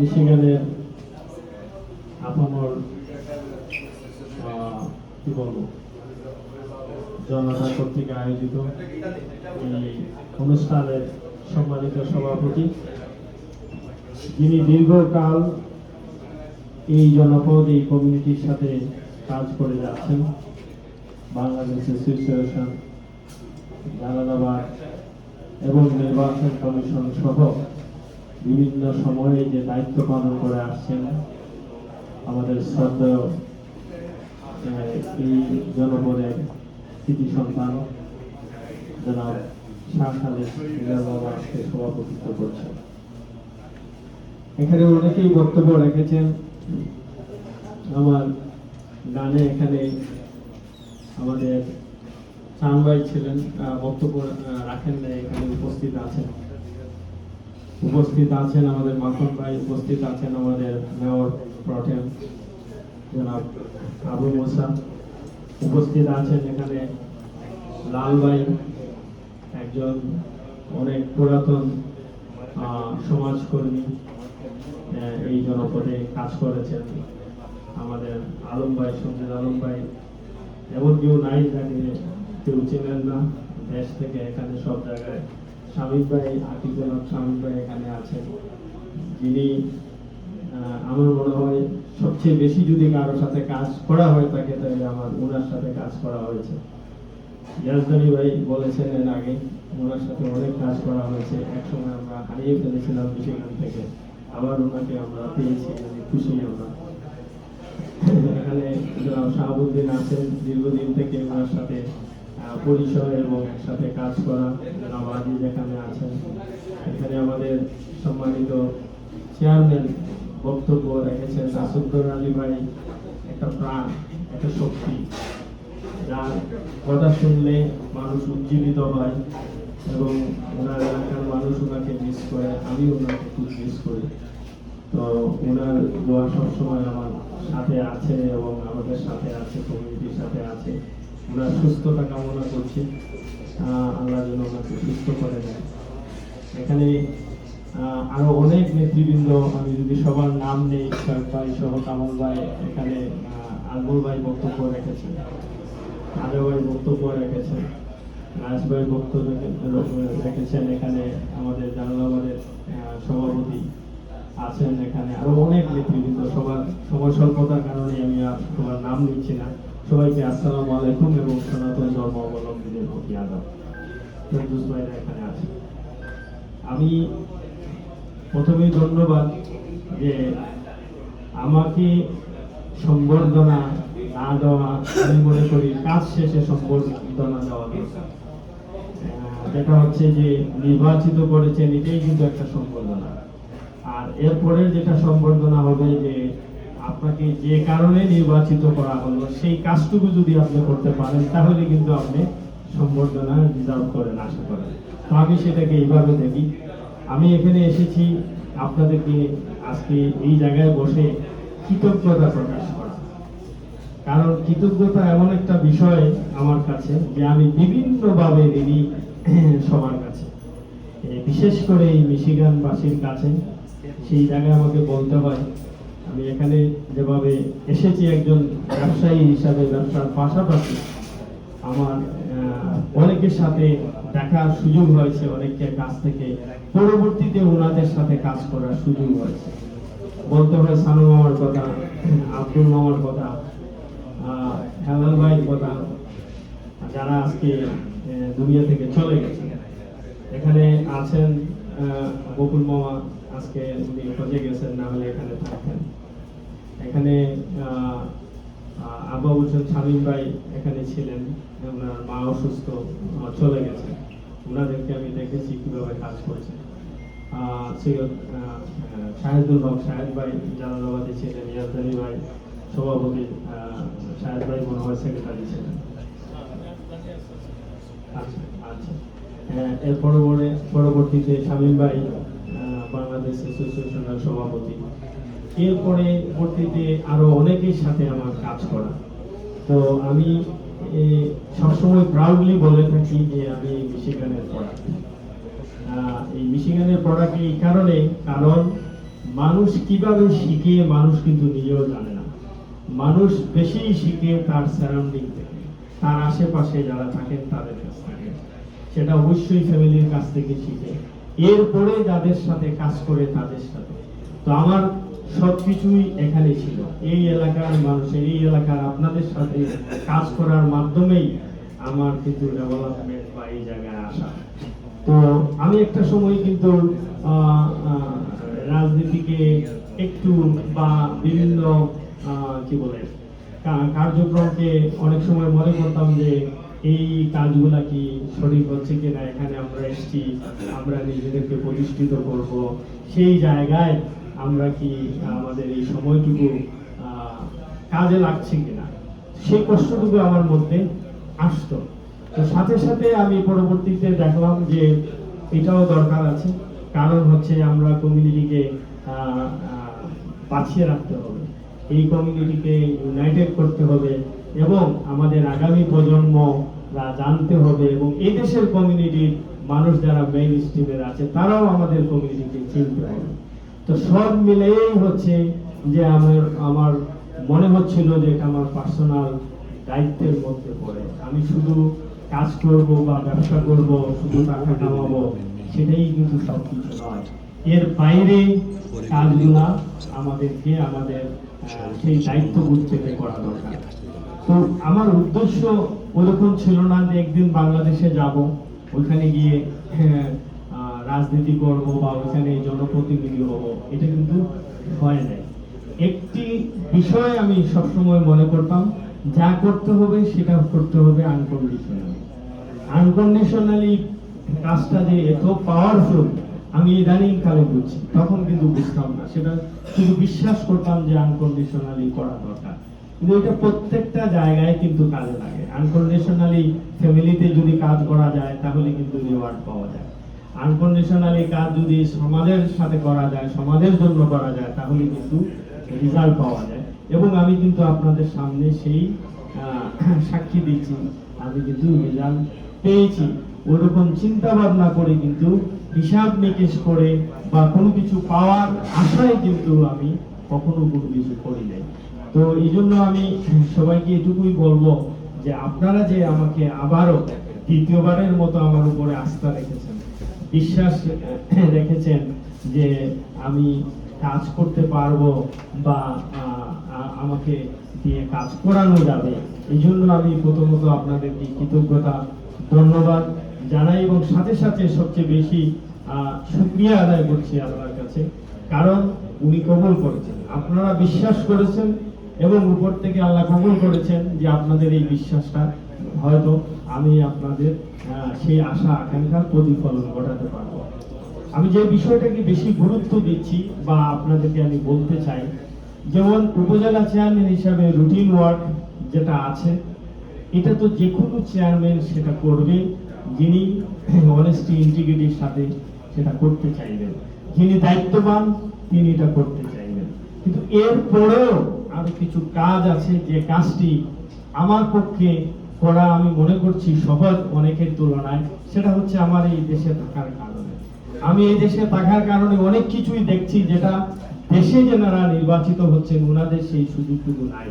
মিশিগানের আপামর কি বলব জনতা কর্তৃক আয়োজিত অনুষ্ঠানের সম্মানিত সভাপতি, যিনি দীর্ঘকাল এই জনপদ, এই কমিউনিটির সাথে কাজ করে যাচ্ছেন বাংলাদেশ অ্যাসোসিয়েশন জালালাবাদ এবং নির্বাচন কমিশন সহ বিভিন্ন সময়ে যে দায়িত্ব পালন করে আসছেন, আমাদের শ্রদ্ধেয় এই জনপদের কৃতি সন্তান, জনাব এখানে অনেকেই বক্তব্য রেখেছেন, আমার গানে এখানে আমাদের চান ভাই ছিলেন বক্তব্য রাখেন এখানে উপস্থিত আছেন। উপস্থিত আছেন আমাদের মাখন ভাই, উপস্থিত আছেন আমাদের মেয়র প্রটেম জনাব আবু মোসা, উপস্থিত আছেন এখানে লাল ভাই, একজন অনেক পুরাতন সমাজকর্মী এই জনপদে কাজ করেছেন আমাদের আলম ভাই সঞ্জিত আলম ভাই, এমন কেউ নাই যাকে কেউ চেনেন না, দেশ থেকে এখানে সব জায়গায় স্বামী ভাই আতিকুল স্বামী ভাই এখানে আছেন যিনি আমার মনে হয় সবচেয়ে বেশি যদি কারোর সাথে কাজ করা হয় থাকে তাহলে আমার ওনার সাথে কাজ করা হয়েছে। ইয়াজদানি ভাই বলেছেন এর আগে ওনার সাথে অনেক কাজ করা হয়েছে। একসময় আমরা হারিয়ে ফেলেছিলাম সেখান থেকে। আবার ওনাকে আমরা পেয়েছি আমি খুশি আমরা। এখানে শাহাবুদ্দিন আছেন, দীর্ঘদিন থেকে ওনার সাথে পরিচয় এবং একসাথে কাজ করা আজিজ এখানে আছেন, এখানে আমাদের সম্মানিত চেয়ারম্যান বক্তব্য রেখেছেন নাসুদ্দর আলী ভাই, একটা প্রাণ, একটা শক্তি, যার কথা শুনলে মানুষ উজ্জীবিত হয় এবং ওনার এলাকার মানুষ ওনাকে মিস করে, আমি ওনাকে খুব মিস করি। তো ওনার দোয়া সবসময় আমার সাথে আছে এবং আমাদের সাথে আছে কমিউনিটির সাথে ওনার সুস্থতা কামনা করছি। আল্লাহ যেন ওনাকে সুস্থ করে দেয় এখানে আহ, আরও অনেক নেতৃবৃন্দ আমি যদি সবার নাম নেই শরীফ ভাই সহ কামল ভাই এখানে আঙ্গুল ভাই বক্তব্য রেখেছেন আজও ভাই বক্তব্য রেখেছেন রাজ ভাই বক্তব্য রেখেছেন এখানে আমাদের জানালাবাদের সভাপতি আছেন এখানে। আরও অনেক নেতৃবৃন্দ সবার সময় স্বল্পতার কারণে আমি আর সবার নাম নিচ্ছি না। সবাইকে আসসালামু আলাইকুম এবং সনাতন ধর্ম অবলম্বীদের প্রতি আদাব। ফেরদৌস ভাইরা এখানে আছে। আমি প্রথমেই ধন্যবাদ যে আমাকে সম্বর্ধনা না দেওয়া, আমি মনে করি কাজ শেষে সম্বর্ধনা দেওয়া দরকার। যেটা হচ্ছে যে নির্বাচিত করেছেন এটাই কিন্তু একটা সম্বর্ধনা। আর এরপরে যেটা সম্বর্ধনা হবে যে আপনাকে যে কারণে নির্বাচিত করা হলো, সেই কাজটুকু যদি আপনি করতে পারেন, তাহলে কিন্তু আপনি সম্বর্ধনা ডিজার্ভ করেন, আশা করেন। তো আমি সেটাকে এইভাবে দেখি। আমি এখানে এসেছি আপনাদেরকে আজকে এই জায়গায় বসে কৃতজ্ঞতা প্রকাশ করা। কারণ কৃতজ্ঞতা এমন একটা বিষয় আমার কাছে যে আমি বিভিন্নভাবে ঋণী সবার কাছে। বিশেষ করে এই মিশিগানবাসীর কাছে। সেই জায়গায় আমাকে বলতে হয় আমি এখানে যেভাবে এসেছি একজন ব্যবসায়ী হিসাবে ব্যবসার পাশাপাশি, আমার অনেকের সাথে দেখার সুযোগ হয়েছে অনেকের কাছ থেকে, পরবর্তীতে ওনাদের সাথে কাজ করার সুযোগ হয়েছে। বলতে হয় সানু মামার কথা, আব্দুল মামার কথা হেলাল ভাইয়ের কথা, যারা আজকে দুনিয়া থেকে চলে গেছে। এখানে আছেন বকুল মামা, আজকে উনি খোঁজে গেছেন, না হলে এখানে থাকতেন। এখানে আহ, আহ, আবু শামীম ভাই এখানে ছিলেন। ওনার মা অসুস্থ চলে গেছে। ওনাদেরকে আমি দেখেছি কীভাবে কাজ করছে সৈয়দ শাহেদুল হক শাহেদ ভাই জালালাবাদে ছিলেন ইয়াজদানি ভাই সভাপতি শাহেদ ভাই মনে হয় সেক্রেটারি ছিলেন। আচ্ছা আচ্ছা। এর পরবর্তী পরবর্তীতে শামীম ভাই বাংলাদেশ অ্যাসোসিয়েশনের সভাপতি। এরপরে পরবর্তীতে আরও অনেকের সাথে আমার কাজ করা। তো আমি সবসময় প্রাউডলি বলে থাকি যে আমি মিশিগানের প্রোডাক্ট এই মিশিগানের প্রোডাক্ট এই কারণে, কারণ মানুষ কীভাবে শিখে, মানুষ কিন্তু নিজেও জানে না। মানুষ বেশি শিখে তার সারাউন্ডিং থেকে। তার আশেপাশে যারা থাকেন, তাদের কাছ থেকে। সেটা অবশ্যই ফ্যামিলির কাছ থেকে শিখে। এরপরে যাদের সাথে কাজ করে, তাদের সাথে। তো আমার সবকিছুই এখানে ছিল। এই এলাকার মানুষের, এই এলাকার আপনাদের সাথে কাজ করার মাধ্যমেই আমার কিন্তু ডেভেলপমেন্ট বা এই জায়গায় আসা। তো আমি একটা সময় কিন্তু রাজনীতিকে একটু বা বিভিন্ন কি বলে কার্যক্রমকে অনেক সময় মনে করতাম যে এই কাজগুলা কি সঠিক হচ্ছে কিনা, এখানে আমরা এসেছি, আমরা নিজেদেরকে প্রতিষ্ঠিত করব। সেই জায়গায় আমরা কি, আমাদের এই সময়টুকু কাজে লাগছে কিনা? সেই কষ্টটুকু আমার মধ্যে আসতো। তো সাথে সাথে আমি পরবর্তীতে দেখলাম যে এটাও দরকার আছে। কারণ হচ্ছে আমরা কমিউনিটিকে বাঁচিয়ে রাখতে হবে। এই কমিউনিটিকে ইউনাইটেড করতে হবে এবং আমাদের আগামী প্রজন্মরা জানতে হবে এবং এই দেশের কমিউনিটির মানুষ যারা মেইন স্ট্রিমের আছে, তারাও আমাদের কমিউনিটিকে চিনতে হবে। তো সব মিলেই হচ্ছে যে আমার আমার মনে হচ্ছিল যে এটা আমার পার্সোনাল দায়িত্বের মধ্যে পড়ে। আমি শুধু কাজ করব বা ব্যবসা করব শুধু টাকা কামাবো সেটাই কিন্তু সব কিছু নয়। এর বাইরে কাজগুলা আমাদেরকে আমাদের সেই দায়িত্ববোধ থেকে করা দরকার। তো আমার উদ্দেশ্য ওরকম ছিল না যে একদিন বাংলাদেশে যাব ওইখানে গিয়ে হ্যাঁ, রাজনীতি করব বা ওইখানে জনপ্রতিনিধি হব, এটা কিন্তু হয় নাই। একটি বিষয় আমি সবসময় মনে করতাম, যা করতে হবে সেটা করতে হবে আনকন্ডিশনালি আনকন্ডিশনালি কাজটা যে এত পাওয়ারফুল আমি ইদানিং কালে বুঝছি, তখন কিন্তু বুঝতাম না। সেটা শুধু বিশ্বাস করতাম যে আনকন্ডিশনালি করা দরকার। কিন্তু এটা প্রত্যেকটা জায়গায় কিন্তু কাজে লাগে। আনকন্ডিশনালি ফ্যামিলিতে যদি কাজ করা যায়, তাহলে কিন্তু রিওয়ার্ড পাওয়া যায়। আনকন্ডিশনালি কাজ যদি সমাজের সাথে করা যায়, সমাজের জন্য করা যায়, তাহলে কিন্তু রেজাল্ট পাওয়া যায়। এবং আমি কিন্তু আপনাদের সামনে সেই সাক্ষী দিচ্ছি। আমি কিন্তু রেজাল্ট পেয়েছি। ওরকম চিন্তা ভাবনা করে কিন্তু হিসাব নিকেশ করে বা কোনো কিছু পাওয়ার আশায় কিন্তু আমি কখনো কোনো কিছু করি নাই। তো এই জন্য আমি সবাইকে এটুকুই বলব যে আপনারা যে আমাকে আবারও দ্বিতীয়বারের মতো আমার উপরে আস্থা রেখেছেন। বিশ্বাস রেখেছেন যে আমি কাজ করতে পারব বা আমাকে দিয়ে কাজ করানো যাবে। এই জন্য আমি প্রথমত আপনাদেরকে কৃতজ্ঞতা ধন্যবাদ জানাই এবং সাথে সাথে সবচেয়ে বেশি আহ, শুকরিয়া আদায় করছি আল্লাহর কাছে। কারণ উনি কবল করেছেন। আপনারা বিশ্বাস করেছেন এবং উপর থেকে আল্লাহ কবল করেছেন যে আপনাদের এই বিশ্বাসটা হয়তো আমি আপনাদের সেই আশা আকাঙ্ক্ষার প্রতিফলন ঘটাতে পারব। আমি যে বিষয়টাকে বেশি গুরুত্ব দিচ্ছি বা আপনাদেরকে আমি বলতে চাই, যেমন উপজেলা চেয়ারম্যান হিসাবে রুটিন ওয়ার্ক যেটা আছে, এটা তো যে কোনো চেয়ারম্যান সেটা করবে, যিনি অনেস্টি ইন্টিগ্রিটির সাথে সেটা করতে চাইবেন। যিনি দায়িত্ববান, তিনি এটা করতে চাইবেন। কিন্তু এরপরেও আরও কিছু কাজ আছে, যে কাজটি আমার পক্ষে করা আমি মনে করছি সহজ অনেকের তুলনায়, সেটা হচ্ছে আমার এই দেশে থাকার কারণে। আমি এই দেশে থাকার কারণে অনেক কিছুই দেখছি যেটা দেশে যারা নির্বাচিত হচ্ছেন, ওনাদের সেই সুযোগটুকু নাই।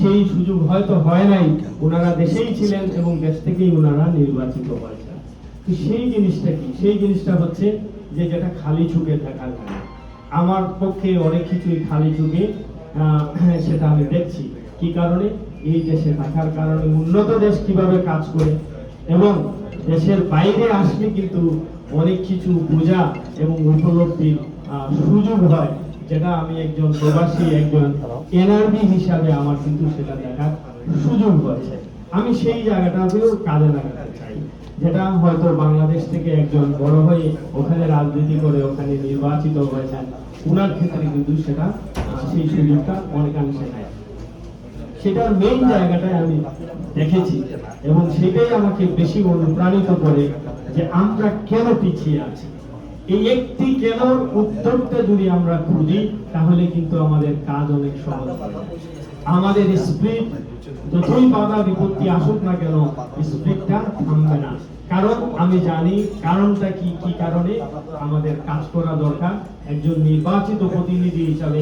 সেই সুযোগ হয়তো হয় নাই, ওনারা দেশেই ছিলেন এবং দেশ থেকেই ওনারা নির্বাচিত হয়েছেন। তো সেই জিনিসটা কি? সেই জিনিসটা হচ্ছে যে যেটা খালি চুকে থাকার কারণে। আমার পক্ষে অনেক কিছুই খালি চুকে সেটা আমি দেখছি। কি কারণে? এই দেশে থাকার কারণে উন্নত দেশ কীভাবে কাজ করে এবং দেশের বাইরে আসলে কিন্তু অনেক কিছু বোঝা এবং উপলব্ধির সুযোগ হয়, যেটা আমি একজন প্রবাসী, একজন এনআরবি হিসাবে আমার কিন্তু সেটা দেখার সুযোগ হয়েছে। আমি সেই জায়গাটাকেও কাজে লাগাতে চাই, যেটা হয়তো বাংলাদেশ থেকে একজন বড় হয়ে ওখানে রাজনীতি করে, ওখানে নির্বাচিত হয়েছেন, উনার ক্ষেত্রে কিন্তু সেটা সেই সুযোগটা অনেকাংশে নেয় সেটার মেইন জায়গাটায় আমি দেখেছি এবং সেটাই আমাকে বেশি অনুপ্রাণিত করে যে আমরা কেন পিছিয়ে আছি। এই একটি কেন উত্তরটা যদি আমরা খুঁজি, তাহলে কিন্তু আমাদের কাজ অনেক সহজ আমাদের স্প্রিট যতই বাধা বিপত্তি আসুক না কেন স্প্রিটটা থামবে না। কারণ আমি জানি কারণটা কি কি কারণে? আমাদের কাজ করা দরকার। একজন নির্বাচিত প্রতিনিধি হিসাবে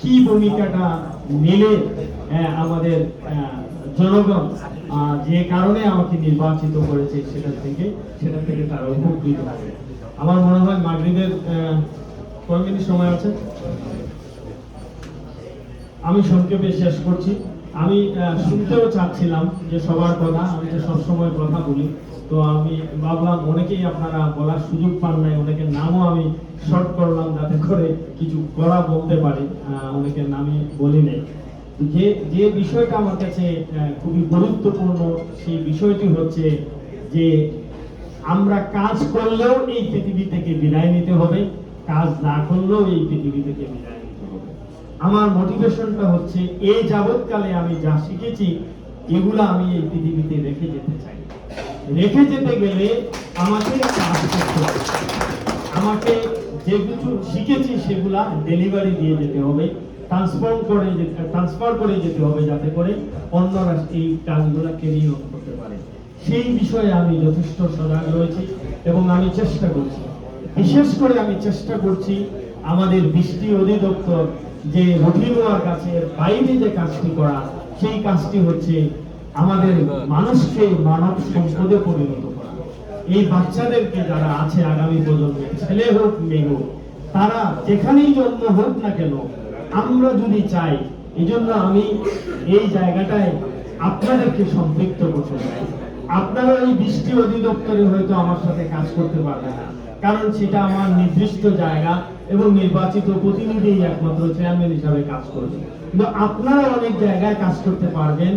কি ভূমিকাটা নিলে আহ, আমাদের জনগণ যে কারণে আমাকে নির্বাচিত করেছে সেটা থেকে সেটা থেকে তারা উপকৃত হবে। আমার মনে হয় মাগরিবের কয় মিনিট সময় আছে? আমি সংক্ষেপে শেষ করছি। আমি শুনতেও চাচ্ছিলাম যে সবার কথা আমি তো সবসময় কথা বলি। তো আমি ভাবলাম অনেকেই আপনারা বলার সুযোগ পান নাই, অনেকের নামও আমি শর্ট করলাম যাতে করে কিছু করা বলতে পারি অনেকের নামই বলি নাই। যে যে বিষয়টা আমার কাছে খুবই গুরুত্বপূর্ণ, সেই বিষয়টি হচ্ছে যে আমরা কাজ করলেও এই পৃথিবী থেকে বিদায় নিতে হবে, কাজ না করলেও এই পৃথিবী থেকে বিদায় নিতে হবে। আমার মোটিভেশনটা হচ্ছে এই যাবৎকালে আমি যা শিখেছি, এগুলো আমি এই পৃথিবীতে রেখে যেতে চাই। রেখে যেতে গেলে আমাকে আমাকে যে কিছু শিখেছি সেগুলা ডেলিভারি দিয়ে যেতে হবে ট্রান্সফর্ম করে ট্রান্সফার করে যেতে হবে যাতে করে অন্যরা এই কাজগুলা ক্যারি করতে পারে। সেই বিষয়ে আমি যথেষ্ট সজাগ রয়েছি এবং আমি চেষ্টা করছি। বিশেষ করে আমি চেষ্টা করছি আমাদের বৃষ্টি অধিদপ্তর যে রহিমুয়ার কাছে বাইরে যে কাজটি করা, সেই কাজটি হচ্ছে আমাদের মানুষকে মানব সম্পদে পরিণত করা। এই বাচ্চাদেরকে যারা আছে আগামী প্রজন্মে, ছেলে হোক, মেয়ে হোক, তারা যেখানেই জন্ম হোক না কেন, আমরা যদি চাই এই জন্য আমি এই জায়গাটায় আপনাদেরকে সম্পৃক্ত করতে চাই। আপনারা এই বৃষ্টি অধিদপ্তরে হয়তো আমার সাথে কাজ করতে পারবেন না, কারণ সেটা আমার নির্দিষ্ট জায়গা এবং নির্বাচিত প্রতিনিধি একমাত্র চেয়ারম্যান হিসাবে কাজ করবে। কিন্তু আপনারা অনেক জায়গায় কাজ করতে পারবেন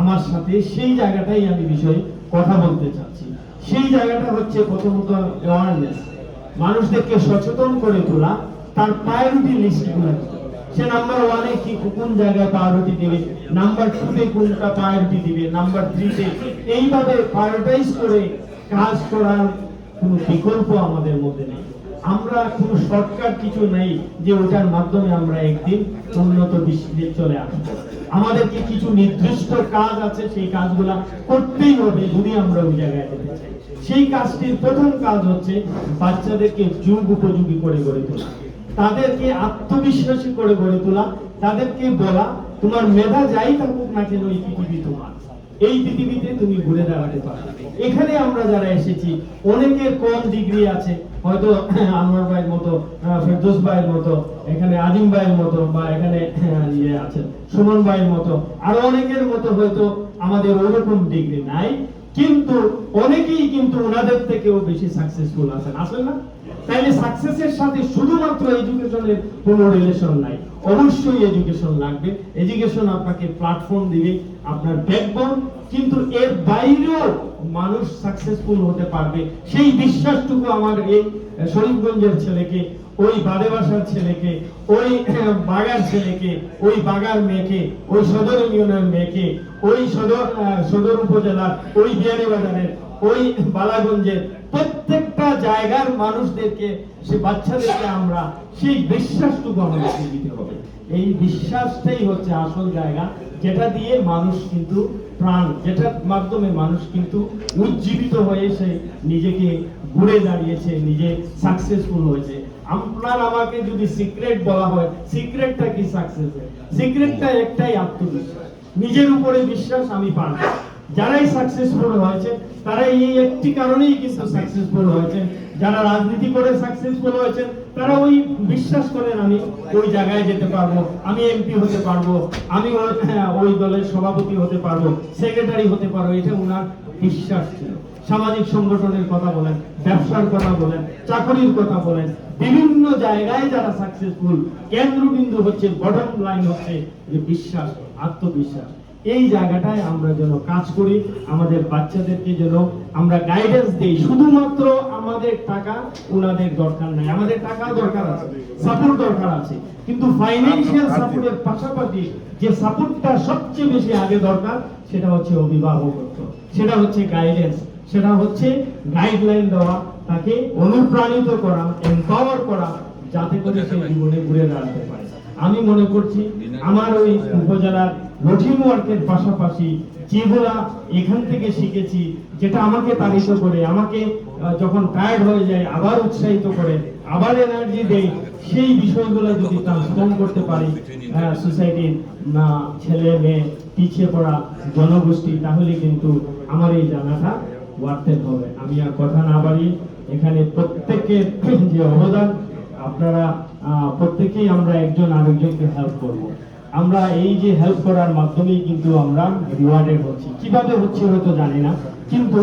আমার সাথে সেই জায়গাটাই আমি বিষয়ে কথা বলতে চাচ্ছি। সেই জায়গাটা হচ্ছে প্রথমত অ্যাওয়ারনেস মানুষদেরকে সচেতন করে তোলা, তার প্রায়োরিটি লিস্টগুলো সে নাম্বার ওয়ানে কি কোন জায়গায় প্রায়োরিটি দিবে নাম্বার টুতে কোনটা প্রায়োরিটি দিবে নাম্বার থ্রিতে এইভাবে প্রায়োরিটাইজ করে কাজ করার কোনো বিকল্প আমাদের মধ্যে নেই। আমরা কোনো শর্টকাট কিছু নেই যে ওটার মাধ্যমে আমরা একদিন উন্নত বিশ্বে চলে আসব। আমাদেরকে কিছু নির্দিষ্ট কাজ আছে, সেই কাজগুলা করতেই হবে যদি আমরা ওই জায়গায় যেতে চাই। সেই কাজটির প্রথম কাজ হচ্ছে বাচ্চাদেরকে যুগ উপযোগী করে গড়ে তোলা। তাদেরকে আত্মবিশ্বাসী করে গড়ে তোলা, তাদেরকে বলা, তোমার মেধা যাই থাকুক না কেন এই পৃথিবী তোমার। এই পৃথিবীতে তুমি ঘুরে দাঁড়াতে পারো। এখানে আমরা যারা এসেছি, অনেকের কম ডিগ্রি আছে। হয়তো আনোয়ার ভাইয়ের মতো ফেরদৌস ভাইয়ের মতো, এখানে আজিম ভাইয়ের মতো বা এখানে ইয়ে আছেন, সুমন ভাইয়ের মতো। আরও অনেকের মতো হয়তো আমাদের ওরকম ডিগ্রি নাই। কিন্তু অনেকেই কিন্তু ওনাদের থেকেও বেশি সাকসেসফুল আছেন। আসেন না? তাইলে সাকসেসের সাথে শুধুমাত্র এডুকেশনের কোনো রিলেশন নাই। অবশ্যই এডুকেশন লাগবে। এডুকেশন আপনাকে প্ল্যাটফর্ম দিবে, আপনার ব্যাকবোন কিন্তু এর বাইরেও মানুষ সাকসেসফুল হতে পারবে। সেই বিশ্বাসটুকু আমার এই শরীফগঞ্জের ছেলেকে, ওই বাদে বাসার ছেলেকে, ওই বাগার ছেলেকে, ওই বাগার মেয়েকে, ওই সদর ইউনিয়নের মেয়েকে, ওই সদর সদর উপজেলার, ওই বিয়ারি বাজারের, ওই বালাগঞ্জের প্রত্যেকটা জায়গার মানুষদেরকে, সে বাচ্চাদেরকে আমরা সেই বিশ্বাসটুকু আমাদেরকে দিতে হবে। এই বিশ্বাসটাই হচ্ছে আসল জায়গা, যেটা দিয়ে মানুষ কিন্তু প্রাণ, যেটার মাধ্যমে মানুষ কিন্তু উজ্জীবিত হয়ে সে নিজেকে ঘুরে দাঁড়িয়েছে, নিজে সাকসেসফুল হয়েছে। আপনার আমাকে যদি সিক্রেট বলা হয় সিক্রেটটা কি সাকসেস সিক্রেটটা একটাই আত্মবিশ্বাস। নিজের উপরে বিশ্বাস আমি পারব যারাই সাকসেসফুল হয়েছে তারা এই একটি কারণেই কিন্তু সাকসেসফুল হয়েছে। যারা রাজনীতি করে সাকসেসফুল হয়েছে তারা ওই বিশ্বাস করেন আমি ওই জায়গায় যেতে পারব আমি এমপি হতে পারব আমি ওই- হ্যাঁ, দলের সভাপতি হতে পারব সেক্রেটারি হতে পারব এটা ওনার বিশ্বাস ছিল। সামাজিক সংগঠনের কথা বলেন ব্যবসার কথা বলেন চাকরির কথা বলেন বিভিন্ন জায়গায় যারা সাকসেসফুল কেন্দ্রবিন্দু হচ্ছে বটম লাইন হচ্ছে যে বিশ্বাস আত্মবিশ্বাস। এই জায়গাটায় আমরা যেন কাজ করি, আমাদের বাচ্চাদেরকে যেন আমরা গাইডেন্স দিই। শুধুমাত্র আমাদের টাকা ওনাদের দরকার নাই। আমাদের টাকা দরকার আছে সাপোর্ট দরকার আছে। কিন্তু ফাইন্যান্সিয়াল সাপোর্টের পাশাপাশি যে সাপোর্টটা সবচেয়ে বেশি আগে দরকার, সেটা হচ্ছে অভিভাবকত্ব। সেটা হচ্ছে গাইডেন্স সেটা হচ্ছে গাইডলাইন দেওয়া, তাকে অনুপ্রাণিত করা এম্পাওয়ার করা, যাতে করে সে জীবনে ঘুরে দাঁড়াতে পারে। আমি মনে করছি আমার ওই উপজেলার রুটিন ওয়ার্কের পাশাপাশি যেগুলা এখান থেকে শিখেছি যেটা আমাকে তাড়িত করে আমাকে যখন টায়ার্ড হয়ে যায় আবার উৎসাহিত করে আবার এনার্জি দেয় সেই বিষয়গুলো যদি ট্রান্সফর্ম করতে পারি সোসাইটির না ছেলে মেয়ে পিছিয়ে পড়া জনগোষ্ঠী তাহলে কিন্তু আমার এই জানাটা ওয়ার্থের হবে। আমি আর কথা না বাড়িয়ে এখানে প্রত্যেকের যে অবদান আপনারা প্রত্যেকেই আমরা একজন আরেকজনকে হেল্প করব। আমরা এই যে হেল্প করার মাধ্যমেই কিন্তু আমরা রিওয়ার্ডেড হচ্ছি। কীভাবে হচ্ছে হয়তো জানি না, কিন্তু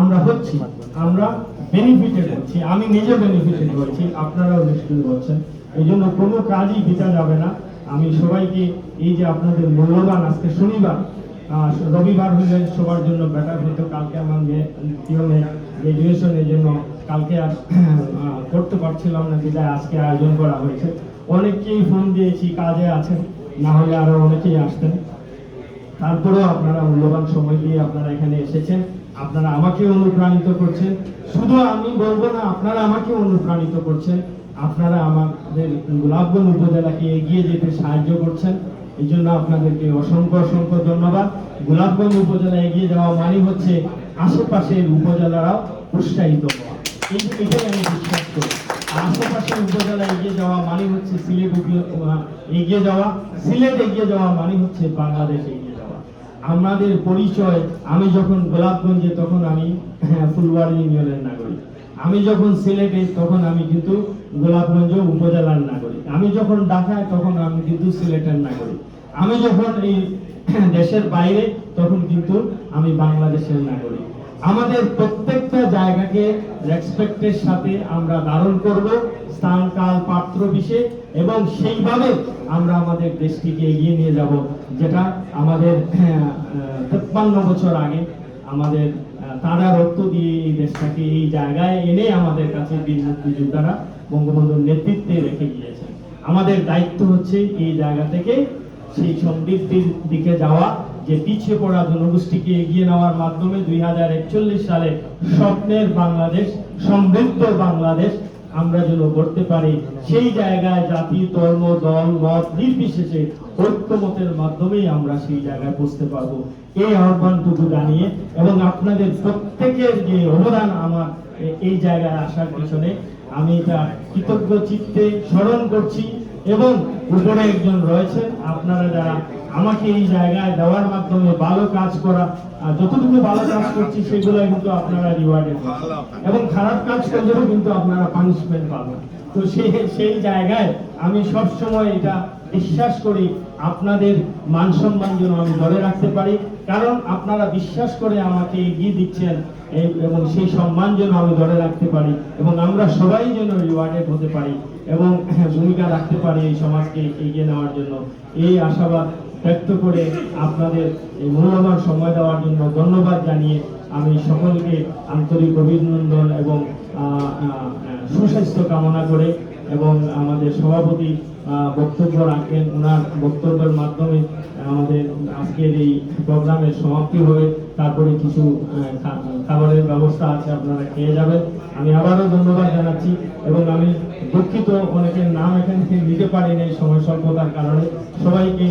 আমরা হচ্ছি। আমরা বেনিফিটেড হচ্ছি। আমি নিজে বেনিফিটেড হচ্ছি। আপনারাও নিশ্চয়ই হচ্ছেন। এই জন্য কোনো কাজই বিতা যাবে না। আমি সবাইকে এই যে আপনাদের মূল্যবান আজকে শনিবার রবিবার হলে সবার জন্য বেটার হতো। কালকে আমার মেয়ে জন্য কালকে আর করতে পারছিলাম না, বিদায় আজকে আয়োজন করা হয়েছে। অনেককেই ফোন দিয়েছি, কাজে আছেন, না হলে আরও অনেকেই আসতেন। তারপরেও আপনারা মূল্যবান সময় দিয়ে আপনারা এখানে এসেছেন, আপনারা আমাকে অনুপ্রাণিত করছেন। শুধু আমি বলব না, আপনারা আমাকে অনুপ্রাণিত করছেন। আপনারা আমাদের গোলাপগঞ্জ উপজেলাকে এগিয়ে যেতে সাহায্য করছেন। এই জন্য আপনাদেরকে অসংখ্য অসংখ্য ধন্যবাদ। গোলাপগঞ্জ উপজেলা এগিয়ে যাওয়া মানে হচ্ছে আশেপাশের উপজেলারাও উৎসাহিত আমি আশেপাশের উপজেলা এগিয়ে যাওয়া মানে হচ্ছে সিলেট এগিয়ে যাওয়া সিলেট এগিয়ে যাওয়া মানে হচ্ছে বাংলাদেশ এগিয়ে যাওয়া আমাদের পরিচয় আমি যখন গোলাপগঞ্জে তখন আমি ফুলবাড়ি ইউনিয়নের নাগরিক আমি যখন সিলেটে তখন আমি কিন্তু গোলাপগঞ্জ উপজেলার নাগরিক আমি যখন ঢাকায় তখন আমি কিন্তু সিলেটের নাগরিক আমি যখন এই দেশের বাইরে, তখন কিন্তু আমি বাংলাদেশের নাগরিক। আমাদের প্রত্যেকটা জায়গাকে রেসপেক্টের সাথে আমরা ধারণ করব স্থান কাল পাত্র বিশেষ এবং সেইভাবে আমরা আমাদের দেশটিকে এগিয়ে নিয়ে যাব, যেটা আমাদের তেপ্পান্ন বছর আগে আমাদের তারা রক্ত দিয়ে এই দেশটাকে এই জায়গায় এনে আমাদের কাছে বীর মুক্তিযোদ্ধারা বঙ্গবন্ধুর নেতৃত্বে রেখে গিয়েছেন। আমাদের দায়িত্ব হচ্ছে এই জায়গা থেকে সেই সমৃদ্ধির দিকে যাওয়া যে পিছিয়ে পড়া জনগোষ্ঠীকে এগিয়ে নেওয়ার মাধ্যমে দুই সালে স্বপ্নের বাংলাদেশ, সমৃদ্ধ বাংলাদেশ আমরা যেন করতে পারি, সেই জায়গায় জাতি, ধর্ম, দল, মত, নির্বিশেষে ঐক্যমতের মাধ্যমেই আমরা সেই জায়গায় পৌঁছতে পারব। এই আহ্বানটুকু জানিয়ে এবং আপনাদের প্রত্যেকের যে অবদান আমার এই জায়গায় আসার পিছনে আমি এটা কৃতজ্ঞ চিত্তে স্মরণ করছি। এবং উপরে একজন রয়েছেন আপনারা যারা আমাকে এই জায়গায় দেওয়ার মাধ্যমে ভালো কাজ করা যতটুকু ভালো কাজ করছি, সেগুলো কিন্তু আপনারা রিওয়ার্ডেড এবং খারাপ কাজ করলেও কিন্তু আপনারা পানিশমেন্ট পাবেন। তো সেই সেই জায়গায় আমি সবসময় এটা বিশ্বাস করি, আপনাদের মান সম্মান যেন আমি ধরে রাখতে পারি। কারণ আপনারা বিশ্বাস করে আমাকে এগিয়ে দিচ্ছেন এবং সেই সম্মান যেন আমি ধরে রাখতে পারি এবং আমরা সবাই যেন রিওয়ার্ডেড হতে পারি এবং হ্যাঁ, ভূমিকা রাখতে পারি এই সমাজকে এগিয়ে নেওয়ার জন্য। এই আশাবাদ ব্যক্ত করে আপনাদের এই মূল্যবান সময় দেওয়ার জন্য ধন্যবাদ জানিয়ে আমি সকলকে আন্তরিক অভিনন্দন এবং সুস্বাস্থ্য কামনা করে এবং আমাদের সভাপতি বক্তব্য রাখেন। ওনার বক্তব্যের মাধ্যমে আমাদের আজকের এই প্রোগ্রামের সমাপ্তি হবে। তারপরে কিছু খাবারের ব্যবস্থা আছে, আপনারা খেয়ে যাবেন। আমি আবারও ধন্যবাদ জানাচ্ছি এবং আমি দুঃখিত অনেকের নাম এখানে নিতে পারিনি সময় স্বল্পতার কারণে। সবাইকে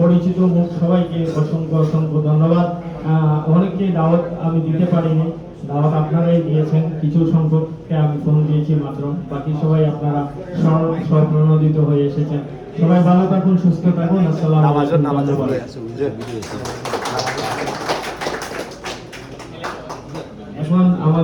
পরিচিত মুখ সবাইকে অসংখ্য অসংখ্য ধন্যবাদ। অনেককে দাওয়াত আমি দিতে পারিনি। দাওয়াত আপনারাই দিয়েছেন। কিছু সংখ্যককে আমি ফোন দিয়েছি মাত্র। বাকি সবাই আপনারা স্বপ্রণোদিত হয়ে এসেছেন। সবাই ভালো থাকুন সুস্থ থাকুন। আসসালাম এখন আমার